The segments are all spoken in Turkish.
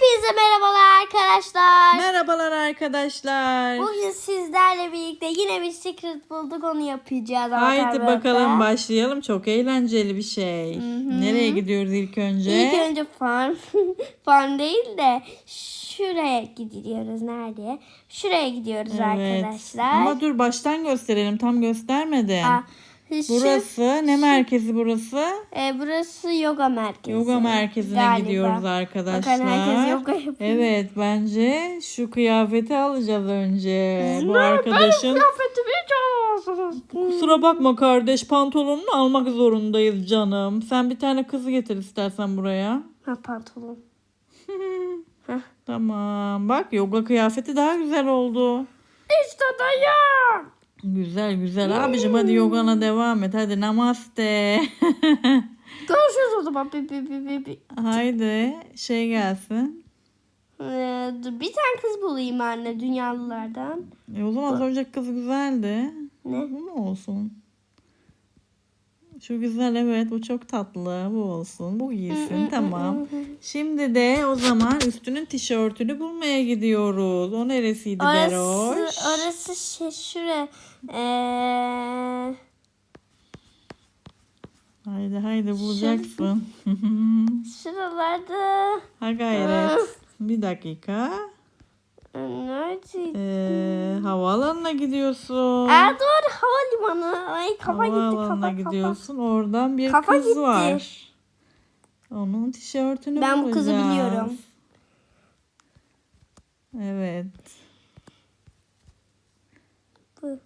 Hepinize merhabalar arkadaşlar. Merhabalar arkadaşlar. Bugün sizlerle birlikte yine bir secret bulduk onu yapacağız. Haydi bakalım başlayalım. Çok eğlenceli bir şey. Nereye gidiyoruz ilk önce? İlk önce farm. farm değil de şuraya gidiyoruz. Nerede? Şuraya gidiyoruz Evet. arkadaşlar. Ama dur baştan gösterelim. Tam göstermedin. Aa, burası ne merkezi burası? e, burası yoga merkezi. Yoga merkezine Galiba. gidiyoruz arkadaşlar. Bakın herkes yoga yapıyor. Evet bence şu kıyafeti alacağız önce. Bu Ne? arkadaşın kıyafetimi çalıyorsunuz. Kusura bakma kardeş pantolonunu almak zorundayız canım. Sen bir tane kızı getir istersen buraya. Ha pantolon. Tamam. Bak yoga kıyafeti daha güzel oldu. İşte dayı. Güzel güzel abicim hadi yogana devam et. Hadi namaste. Görüşürüz o zaman. Bi, bi, bi, bi, bi. Haydi şey gelsin. Ee, dur, bir tane kız bulayım anne dünyalılardan. E, o zaman az önceki kız güzeldi. Ne? Bu mu olsun? Şu güzel evet bu çok tatlı. Bu olsun. Bu giysin tamam. Şimdi de o zaman üstünün tişörtünü bulmaya gidiyoruz. O neresiydi Orası, Beroş? orası şey şuraya. Ee, Haydi haydi bulacaksın. şuralarda. ha gayret. Bir dakika. Ee, havaalanına gidiyorsun. Aa doğru havalimanı. Ay kafa gitti kafa kafa. gidiyorsun. Oradan bir Kafa kız gitti. var. Onun tişörtünü Ben bu kızı bulacağız. biliyorum. Evet. Bu.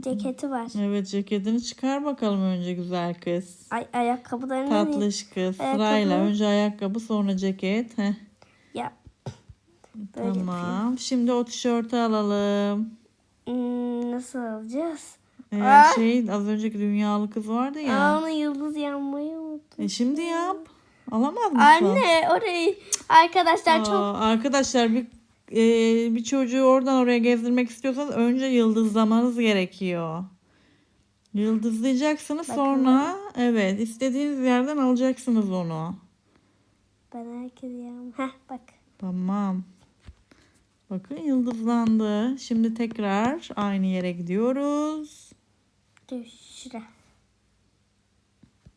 Ceketi var. Evet ceketini çıkar bakalım önce güzel kız. Ay ayakkabılarını Tatlış kız. Ayakkabı. Sırayla önce ayakkabı sonra ceket. Heh, Ya. Böyle yapayım. tamam. Şimdi o tişörtü alalım. Hmm, nasıl alacağız? Ee, şey az önceki dünyalı kız vardı ya. Aa, ona yıldız yanmayı unuttum. E şimdi yap. Alamaz mısın? Anne orayı arkadaşlar Aa, çok Arkadaşlar bir e, bir çocuğu oradan oraya gezdirmek istiyorsanız önce yıldızlamanız gerekiyor. Yıldızlayacaksınız sonra evet istediğiniz yerden alacaksınız onu. ben herkes yağım. Heh bak. Tamam. Bakın yıldızlandı. Şimdi tekrar aynı yere gidiyoruz. Dur şura.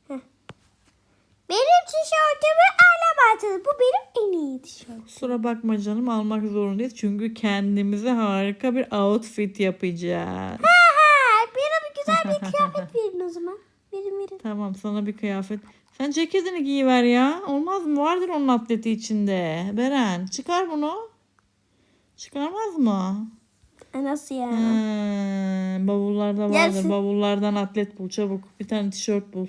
Heh. Benim tişörtümü alamadınız. Bu benim en iyi tişörtüm. Kusura bakma canım almak zorundayız. Çünkü kendimize harika bir outfit yapacağız. Ha ha. Bir güzel bir kıyafet verin o zaman. Verin verin. Tamam sana bir kıyafet. Sen ceketini giyiver ya. Olmaz mı? Vardır onun atleti içinde. Beren çıkar bunu. Çıkarmaz mı? E, nasıl ya? Hmm, bavullarda vardır. Gelsin. Bavullardan atlet bul çabuk. Bir tane tişört bul.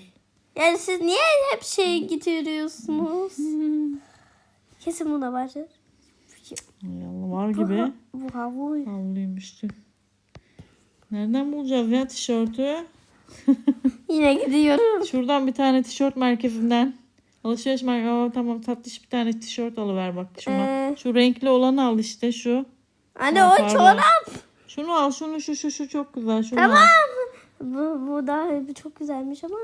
Yani siz niye hep şey getiriyorsunuz? Kesin buna vardır. Ay Allah var gibi. Bu havlu. Havluymuş. Nereden bulacağız ya tişörtü? Yine gidiyorum. Şuradan bir tane tişört merkezinden. Alışveriş merkezi. Aa, tamam tatlış bir tane tişört alıver bak şuna. Ee. Şu renkli olanı al işte şu. Anne Ha, o pardon. çorap. Şunu al şunu şu şu şu çok güzel. Şunu Tamam. al. Bu, bu da bu çok güzelmiş ama.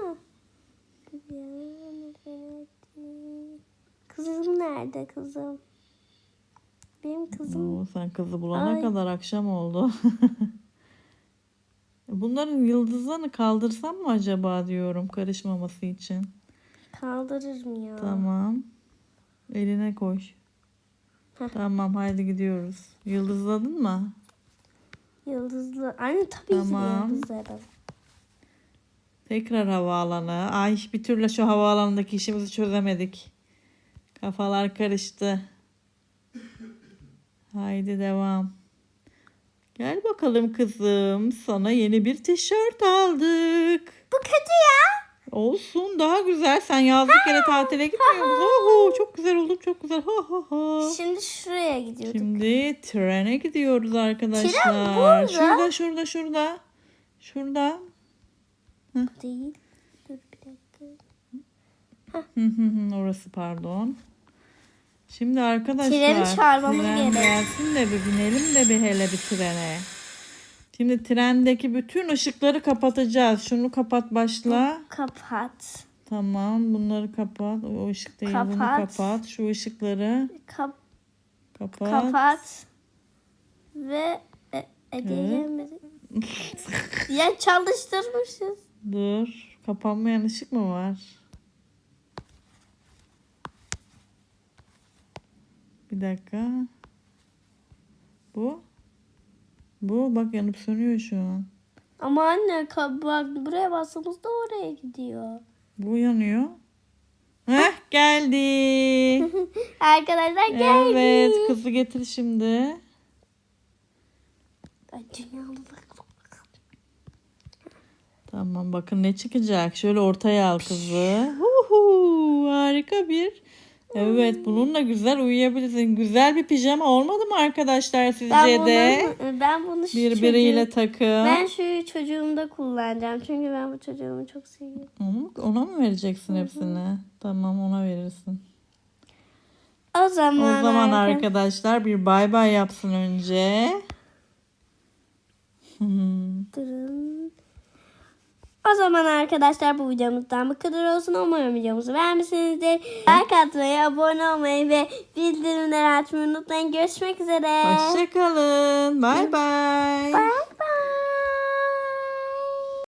Kızım nerede kızım? Benim kızım. Oo, sen kızı bulana Ay. kadar akşam oldu. Bunların yıldızlarını kaldırsam mı acaba diyorum karışmaması için. Kaldırır mı ya? Tamam. Eline. Heh. Tamam haydi gidiyoruz. Yıldızladın mı? Yıldızlı. Anne tabii Tamam. ki de yıldızlarım. Tekrar havaalanı. Ay bir türlü şu havaalanındaki işimizi çözemedik. Kafalar karıştı. Haydi devam. Gel bakalım kızım. Sana yeni bir tişört aldık. Olsun daha güzel. Sen yazlık yere tatile gitmiyor musun? Oho, çok güzel oldum çok güzel. Ha, ha, ha. Şimdi şuraya gidiyorduk. Şimdi trene gidiyoruz arkadaşlar. Tren burada. Şurada şurada şurada. Şurada. Değil. Dur bir dakika. Hı hı hı, Orası pardon. Şimdi arkadaşlar Treni çağırmamız tren gerek. gelsin de bir binelim de bir hele bir trene. Şimdi trendeki bütün ışıkları kapatacağız. Şunu kapat başla. Kapat. Tamam bunları kapat. O ışık değil bunu Kapat. kapat. Şu ışıkları Kap, kapat. kapat. Ve e, edeceğim. ya çalıştırmışız. Dur. Kapanmayan ışık mı var? Bir dakika. Bu. Bu bak yanıp sönüyor şu an. Ama anne bak buraya bastığımızda oraya gidiyor. Bu yanıyor. Heh geldi. Arkadaşlar geldi. evet kızı getir şimdi. Tamam bakın ne çıkacak. Şöyle ortaya al kızı. Huhu, harika bir. Evet bununla güzel uyuyabilirsin. Güzel bir pijama olmadı mı arkadaşlar sizce Ben de? bunu, ben bunu şu Birbiriyle çocuğum- takım. Ben şu çocuğumda kullanacağım. Çünkü ben bu çocuğumu çok seviyorum. Onu- Ona mı vereceksin hepsini? Tamam ona verirsin. O zaman, O zaman arka- arkadaşlar bir bay bay yapsın önce. Hmm. O zaman arkadaşlar bu videomuzdan bu kadar olsun. Umarım videomuzu beğenmişsinizdir. Like atmayı, abone olmayı ve bildirimleri açmayı unutmayın. Görüşmek üzere. Hoşçakalın. Bay bay. Bye.